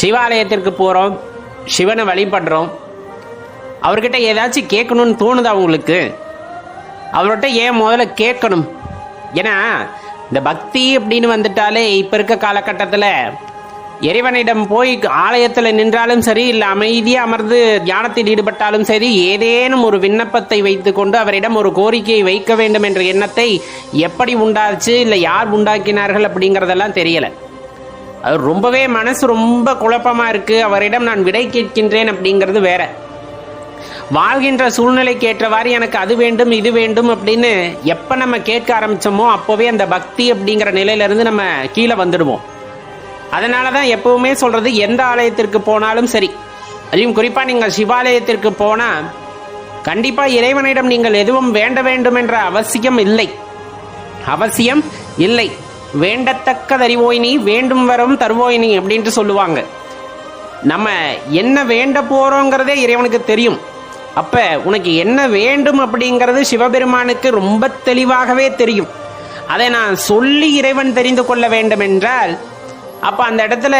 சிவாலயத்திற்கு போகிறோம் சிவனை வழிபடுறோம். அவர்கிட்ட ஏதாச்சும் கேட்கணும்னு தோணுதா உங்களுக்கு? அவர்கிட்ட ஏன் முதல்ல கேட்கணும்? ஏன்னா இந்த பக்தி அப்படின்னு வந்துட்டாலே இப்போ இருக்க காலகட்டத்தில் இறைவனிடம் போய் ஆலயத்தில் நின்றாலும் சரி இல்லை அமைதியாக அமர்ந்து தியானத்தில் ஈடுபட்டாலும் சரி ஏதேனும் ஒரு விண்ணப்பத்தை வைத்துக்கொண்டு அவரிடம் ஒரு கோரிக்கையை வைக்க வேண்டும் என்ற எண்ணத்தை எப்படி உண்டாச்சு இல்லை யார் உண்டாக்கினார்கள் அப்படிங்கிறதெல்லாம் தெரியலை. அது ரொம்பவே மனசு ரொம்ப குழப்பமாக இருக்குது அவரிடம் நான் விடை கேட்கின்றேன் அப்படிங்கிறது வேற. வாழ்கின்ற சூழ்நிலைக்கு ஏற்றவாறு எனக்கு அது வேண்டும் இது வேண்டும் அப்படின்னு எப்போ நம்ம கேட்க ஆரம்பிச்சோமோ அப்போவே அந்த பக்தி அப்படிங்கிற நிலையிலிருந்து நம்ம கீழே வந்துடுவோம். அதனால தான் எப்பவுமே சொல்றது எந்த ஆலயத்திற்கு போனாலும் சரி. அதுவும் குறிப்பாக நீங்கள் சிவாலயத்திற்கு போனால் கண்டிப்பாக இறைவனிடம் நீங்கள் எதுவும் வேண்ட வேண்டும் என்ற அவசியம் இல்லை. அவசியம் இல்லை. வேண்டத்தக்கதறிவோய் நீ வேண்டும் வரும் தருவோய் நீ அப்படின்ட்டு சொல்லுவாங்க. நம்ம என்ன வேண்ட போறோங்கிறதே இறைவனுக்கு தெரியும். அப்ப உனக்கு என்ன வேண்டும் அப்படிங்கிறது சிவபெருமானுக்கு ரொம்ப தெளிவாகவே தெரியும். அதை நான் சொல்லி இறைவன் தெரிந்து கொள்ள வேண்டும் என்றால் அப்ப அந்த இடத்துல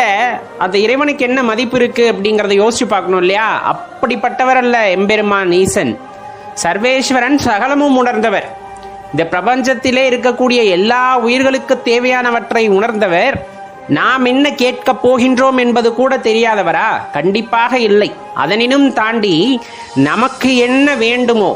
அந்த இறைவனுக்கு என்ன மதிப்பு இருக்கு அப்படிங்கறத யோசிச்சு பார்க்கணும் இல்லையா? அப்படிப்பட்டவர் அல்ல எம்பெருமான் ஈசன். சர்வேஸ்வரன் சகலமும் உணர்ந்தவர். இந்த பிரபஞ்சத்திலே இருக்கக்கூடிய எல்லா உயிர்களுக்கு தேவையானவற்றை உணர்ந்தவர் நாம் என்ன கேட்க போகின்றோம் என்பது கூட தெரியாதவரா? கண்டிப்பாக இல்லை. அதனினும் தாண்டி நமக்கு என்ன வேண்டுமோ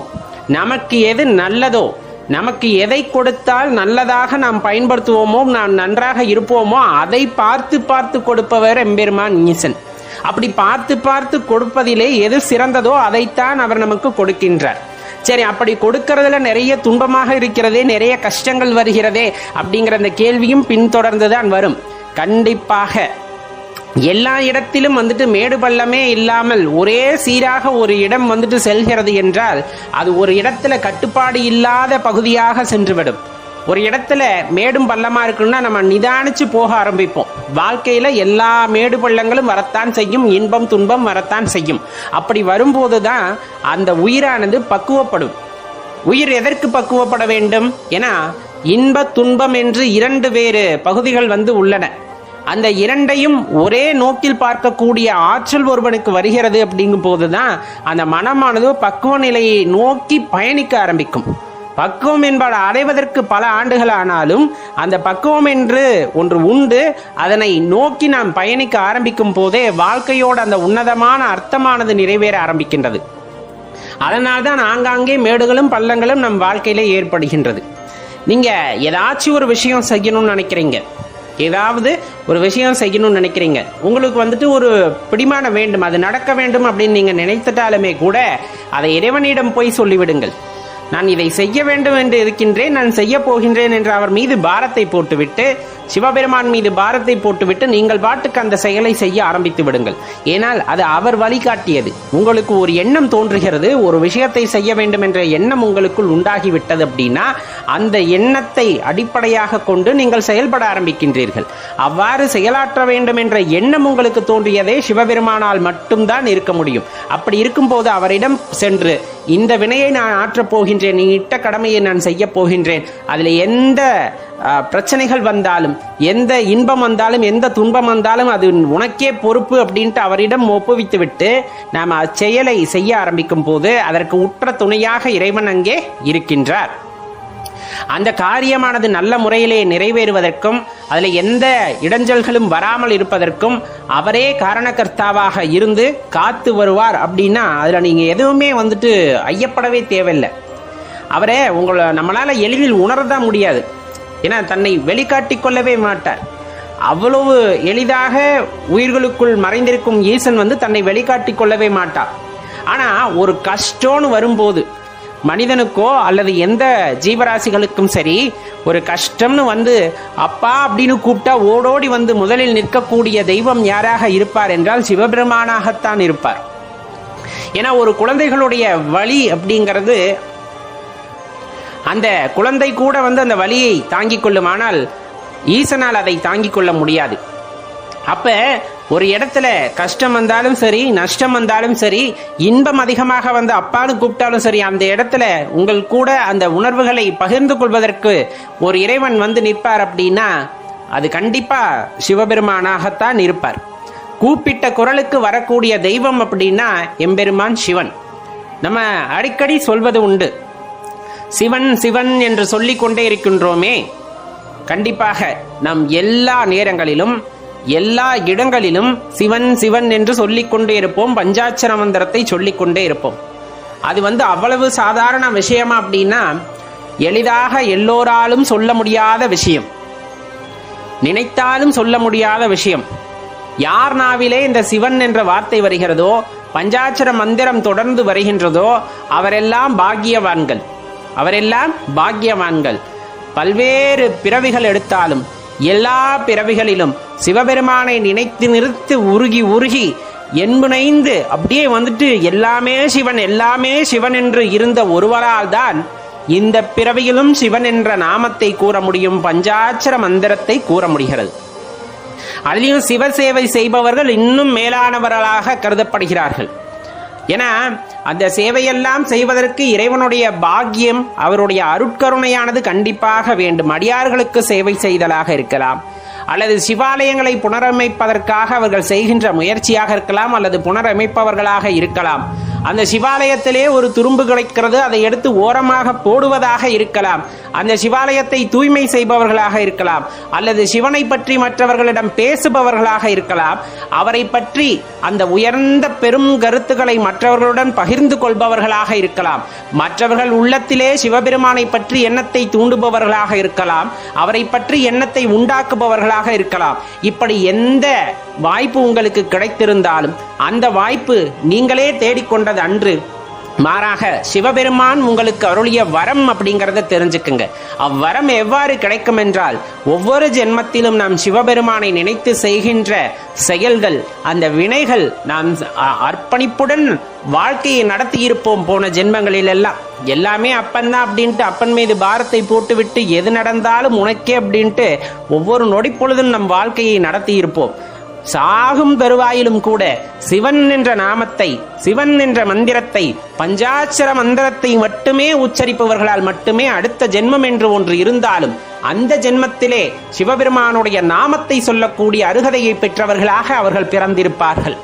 நமக்கு எது நல்லதோ நமக்கு எதை கொடுத்தால் நல்லதாக நாம் பயன்படுத்துவோமோ நாம் நன்றாக இருப்போமோ அதை பார்த்து பார்த்து கொடுப்பவர் எம்பெருமான் ஈசன். அப்படி பார்த்து பார்த்து கொடுப்பதிலே எது சிறந்ததோ அதைத்தான் அவர் நமக்கு கொடுக்கின்றார். சரி அப்படி கொடுக்கறதுல நிறைய துன்பமாக இருக்கிறதே நிறைய கஷ்டங்கள் வருகிறதே அப்படிங்கிற அந்த கேள்வியும் பின்தொடர்ந்து தான் வரும். கண்டிப்பாக எல்லா இடத்திலும் வந்துட்டு மேடு பள்ளமே இல்லாமல் ஒரே சீராக ஒரு இடம் வந்துட்டு செல்கிறது என்றால் அது ஒரு இடத்துல கட்டுப்பாடு இல்லாத பகுதியாக சென்றுவிடும். ஒரு இடத்துல மேடும் பள்ளமா இருக்குன்னா நம்ம நிதானிச்சு போக ஆரம்பிப்போம். வாழ்க்கையில எல்லா மேடு பள்ளங்களும் வரத்தான் செய்யும் இன்பம் துன்பம் வரத்தான் செய்யும். அப்படி வரும்போது தான் அந்த உயிரானது பக்குவப்படும். உயிர் எதற்கு பக்குவப்பட வேண்டும்? ஏன்னா இன்ப துன்பம் என்று இரண்டு வேறு பகுதிகள் வந்து உள்ளன. அந்த இரண்டையும் ஒரே நோக்கில் பார்க்கக்கூடிய ஆற்றல் ஒருவனுக்கு வருகிறது அப்படிங்கும் போதுதான் அந்த மனமானது பக்குவ நிலையை நோக்கி பயணிக்க ஆரம்பிக்கும். பக்குவம் என்பதை அடைவதற்கு பல ஆண்டுகள் ஆனாலும் அந்த பக்குவம் என்று ஒன்று உண்டு. அதனை நோக்கி நாம் பயணிக்க ஆரம்பிக்கும் போதே வாழ்க்கையோட அந்த உன்னதமான அர்த்தமானது நிறைவேற ஆரம்பிக்கின்றது. அதனால்தான் ஆங்காங்கே மேடுகளும் பள்ளங்களும் நம் வாழ்க்கையில ஏற்படுகின்றது. நீங்க ஏதாச்சும் ஒரு விஷயம் செய்யணும்னு நினைக்கிறீங்க. ஏதாவது ஒரு விஷயம் செய்யணும்னு நினைக்கிறீங்க. உங்களுக்கு வந்துட்டு ஒரு பிடிமான வேண்டும். அது நடக்க வேண்டும் அப்படின்னு நீங்க நினைத்துட்டாலுமே கூட அதை இறைவனிடம் போய் சொல்லிவிடுங்கள். நான் இதை செய்ய வேண்டும் என்று இருக்கின்றேன் நான் செய்ய போகின்றேன் என்று அவர் மீது பாரத்தை போட்டுவிட்டு சிவபெருமான் மீது பாரத்தை போட்டுவிட்டு நீங்கள் பாட்டுக்கு அந்த செயலை செய்ய ஆரம்பித்து விடுங்கள். ஏனால் அது அவர் வழிகாட்டியது உங்களுக்கு ஒரு எண்ணம் தோன்றுகிறது ஒரு விஷயத்தை செய்ய வேண்டும் என்ற எண்ணம் உங்களுக்குள் உண்டாகிவிட்டது அப்படின்னா அந்த எண்ணத்தை அடிப்படையாக கொண்டு நீங்கள் செயல்பட ஆரம்பிக்கின்றீர்கள். அவ்வாறு செயலாற்ற வேண்டும் என்ற எண்ணம் உங்களுக்கு தோன்றியதே சிவபெருமானால் மட்டும்தான் இருக்க முடியும். அப்படி இருக்கும்போது அவரிடம் சென்று இந்த வினையை நான் ஆற்றப் போகின்றேன் நீ இட்ட கடமையை நான் செய்ய போகின்றேன் அதில் எந்த பிரச்சனைகள் வந்தாலும் எந்த இன்பம் வந்தாலும் எந்த துன்பம் வந்தாலும் அது உனக்கே பொறுப்பு அப்படின்ட்டு அவரிடம் ஒப்புவித்து விட்டு நாம் அச்செயலை செய்ய ஆரம்பிக்கும் போது அதற்கு உற்ற துணையாக இறைவன் அங்கே இருக்கின்றார். அந்த காரியமானது நல்ல முறையிலே நிறைவேறுவதற்கும் அதில் எந்த இடைஞ்சல்களும் வராமல் இருப்பதற்கும் அவரே காரணகர்த்தாவாக இருந்து காத்து வருவார் அப்படின்னா அதில் நீங்கள் எதுவுமே வந்துட்டு ஐயப்படவே தேவையில்லை. அவரே உங்களை நம்மளால் எளிதில் உணரதான் முடியாது. ஏன்னா தன்னை வெளிக்காட்டிக் கொள்ளவே மாட்டார். அவ்வளவு எளிதாக உயிர்களுக்குள் மறைந்திருக்கும் ஈசன் வந்து தன்னை வெளிக்காட்டிக் கொள்ளவே மாட்டார். ஆனால் ஒரு கஷ்டம்னு வரும்போது மனிதனுக்கோ அல்லது எந்த ஜீவராசிகளுக்கும் சரி ஒரு கஷ்டம்னு வந்து அப்பா அப்படின்னு கூப்பிட்டா ஓடோடி வந்து முதலில் நிற்கக்கூடிய தெய்வம் யாராக இருப்பார் என்றால் சிவபெருமானாகத்தான் இருப்பார். ஏன்னா ஒரு குழந்தைகளுடைய வழி அப்படிங்கிறது அந்த குழந்தை கூட வந்து அந்த வலியை தாங்கிக் கொள்ளுமானால் ஈசனால் அதை தாங்கிக் கொள்ள முடியாது. அப்ப ஒரு இடத்துல கஷ்டம் வந்தாலும் சரி நஷ்டம் வந்தாலும் சரி இன்பம் அதிகமாக வந்து அப்பான்னு கூப்பிட்டாலும் சரி அந்த இடத்துல உங்கள் கூட அந்த உணர்வுகளை பகிர்ந்து கொள்வதற்கு ஒரு இறைவன் வந்து நிற்பார் அப்படின்னா அது கண்டிப்பா சிவபெருமானாகத்தான் இருப்பார். கூப்பிட்ட குரலுக்கு வரக்கூடிய தெய்வம் அப்படின்னா எம்பெருமான் சிவன். நம்ம அடிக்கடி சொல்வது உண்டு. சிவன் சிவன் என்று சொல்லிக் கொண்டே இருக்கின்றோமே. கண்டிப்பாக நம் எல்லா நேரங்களிலும் எல்லா இடங்களிலும் சிவன் சிவன் என்று சொல்லிக் கொண்டே இருப்போம். பஞ்சாட்சர மந்திரத்தை சொல்லிக் கொண்டே இருப்போம். அது வந்து அவ்வளவு சாதாரண விஷயமா அப்படின்னா எளிதாக எல்லோராலும் சொல்ல முடியாத விஷயம். நினைத்தாலும் சொல்ல முடியாத விஷயம். யார் நாவிலே இந்த சிவன் என்ற வார்த்தை வருகிறதோ பஞ்சாட்சர மந்திரம் தொடர்ந்து வருகின்றதோ அவரெல்லாம் பாக்கியவான்கள். அவரெல்லாம் பாக்கியவான்கள் பல்வேறு பிறவிகள் எடுத்தாலும் எல்லா பிறவிகளிலும் சிவபெருமானை நினைத்து நிறுத்து உருகி உருகி என்புனைந்து அப்படியே வந்துட்டு எல்லாமே சிவன் எல்லாமே சிவன் என்று இருந்த ஒருவரால் தான் இந்த பிறவியிலும் சிவன் என்ற நாமத்தை கூற முடியும் பஞ்சாட்சர மந்திரத்தை கூற முடிகிறது. அதிலையும் சிவசேவை செய்பவர்கள் இன்னும் மேலானவர்களாக கருதப்படுகிறார்கள். ஏன்னா அந்த சேவையெல்லாம் செய்வதற்கு இறைவனுடைய பாக்கியம் அவருடைய அருட்கருணையானது கண்டிப்பாக வேண்டும். அடியார்களுக்கு சேவை செய்தலாக இருக்கலாம். அல்லது சிவாலயங்களை புனரமைப்பதற்காக அவர்கள் செய்கின்ற முயற்சியாக இருக்கலாம் அல்லது புனரமைப்பவர்களாக இருக்கலாம். அந்த சிவாலயத்திலே ஒரு துரும்பு கிடைக்கிறது. அதை எடுத்து ஓரமாக போடுவதாக இருக்கலாம். அந்த சிவாலயத்தை தூய்மை செய்பவர்களாக இருக்கலாம். அல்லது சிவனை பற்றி மற்றவர்களிடம் பேசுபவர்களாக இருக்கலாம். அவரை பற்றி அந்த உயர்ந்த பெரும் கருத்துக்களை மற்றவர்களுடன் பகிர்ந்து கொள்பவர்களாக இருக்கலாம். மற்றவர்கள் உள்ளத்திலே சிவபெருமானை பற்றி எண்ணத்தை தூண்டுபவர்களாக இருக்கலாம். அவரை பற்றி எண்ணத்தை உண்டாக்குபவர்களாக இருக்கலாம். இப்படி எந்த வாய்ப்பு உங்களுக்கு கிடைத்திருந்தாலும் அந்த வாய்ப்பு நீங்களே தேடிக்கொண்ட தேடிக்கொண்டது அன்று. மாறாக சிவபெருமான் உங்களுக்கு அருளிய வரம் அப்படிங்கிறத தெரிஞ்சுக்குங்க. அவ்வரம் எவ்வாறு கிடைக்கும் என்றால் ஒவ்வொரு ஜென்மத்திலும் நாம் சிவபெருமானை நினைத்து செய்கின்ற செயல்கள் அந்த வினைகள் நாம் அர்ப்பணிப்புடன் வாழ்க்கையை நடத்தி இருப்போம் போன ஜென்மங்களில் எல்லாம் எல்லாமே அப்பன் தான் அப்படின்ட்டு அப்பன் மீது பாரத்தை போட்டுவிட்டு எது நடந்தாலும் உனக்கே அப்படின்ட்டு ஒவ்வொரு நொடிப்பொழுதும் நம் வாழ்க்கையை நடத்தி இருப்போம். சாகும் தருவாயிலும் கூட சிவன் என்ற நாமத்தை சிவன் என்ற மந்திரத்தை பஞ்சாட்சர மந்திரத்தை மட்டுமே உச்சரிப்பவர்களால் மட்டுமே அடுத்த ஜென்மம் என்று ஒன்று இருந்தாலும் அந்த ஜென்மத்திலே சிவபெருமானுடைய நாமத்தை சொல்லக்கூடிய அருகதையை பெற்றவர்களாக அவர்கள் பிறந்திருப்பார்கள்.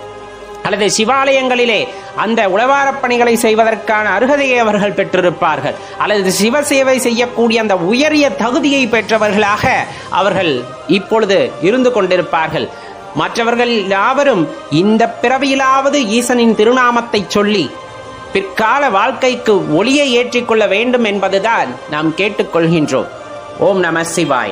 அல்லது சிவாலயங்களிலே அந்த உழவாரப் பணிகளை செய்வதற்கான அருகதையை அவர்கள் பெற்றிருப்பார்கள். அல்லது சிவ சேவை செய்யக்கூடிய அந்த உயரிய தகுதியை பெற்றவர்களாக அவர்கள் இப்பொழுது இருந்து கொண்டிருப்பார்கள். மற்றவர்கள் யாவரும் இந்த பிறவியிலாவது ஈசனின் திருநாமத்தை சொல்லி பிற்கால வாழ்க்கைக்கு ஒளியை ஏற்றிக்கொள்ள வேண்டும் என்பதுதான் நாம் கேட்டுக்கொள்கின்றோம். ஓம் நம சிவாய.